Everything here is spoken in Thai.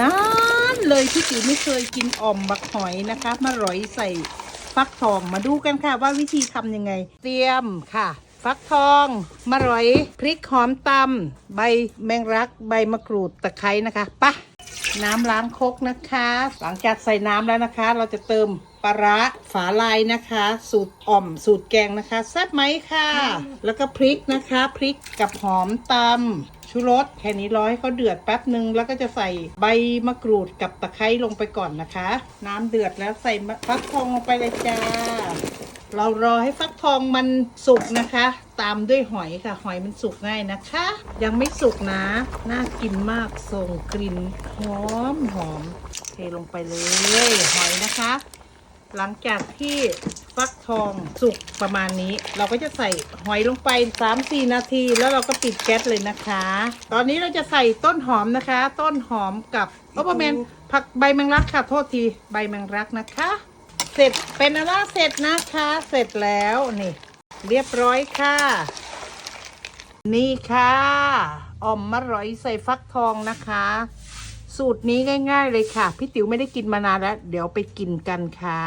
นานเลยพี่จิ๋วไม่เคยกินอ่อมบักหอยนะคะมาร้อยใส่ฟักทองมาดูกันค่ะว่าวิธีทำยังไง เตรียมค่ะ ฟักทองมาร้อยพริกหอมตำใบแมงลักใบมะกรูดตะไคร้นะคะปะน้ำล้างคกนะคะ หลังจากใส่น้ำแล้วนะคะ เราจะเติมปลาร้าฝาลายนะคะ สูตรอ่อมสูตรแกงนะคะแซ่บไหมค่ะ แล้วก็พริกนะคะ พริกกับหอมตำ ชูรสแค่นี้ร้อให้เขาเดือดแป๊บหนึ่งแล้วก็จะใส่ใบมะกรูดกับตะไคร้ลงไปก่อนนะคะ น้ำเดือดแล้วใส่ฟักทองลงไปเลยจ้า เรารอให้ฟักทองมันสุกนะคะ ตามด้วยหอยค่ะ หอยมันสุกง่ายนะคะ ยังไม่สุกนะน่ากินมากส่งกลิ่นหอมหอมเทลงไปเลยหอยนะคะ หลังจากที่ ฟักทองสุกประมาณนี้ เราก็จะใส่หอยลงไป 3-4 นาที แล้วเราก็ปิดแก๊สเลยนะคะ ตอนนี้เราจะใส่ต้นหอมนะคะ ต้นหอมกับโอเปอร์แมนผักใบแมงลักค่ะโทษทีใบแมงลักนะคะ เสร็จเป็นอันว่าเสร็จนะคะ เสร็จแล้วนี่ เรียบร้อยค่ะ นี่ค่ะอมมะร้อยใส่ฟักทองนะคะ สูตรนี้ง่าย ๆ เลยค่ะ พี่ติ๋วไม่ได้กินมานานแล้ว เดี๋ยวไปกินกันค่ะ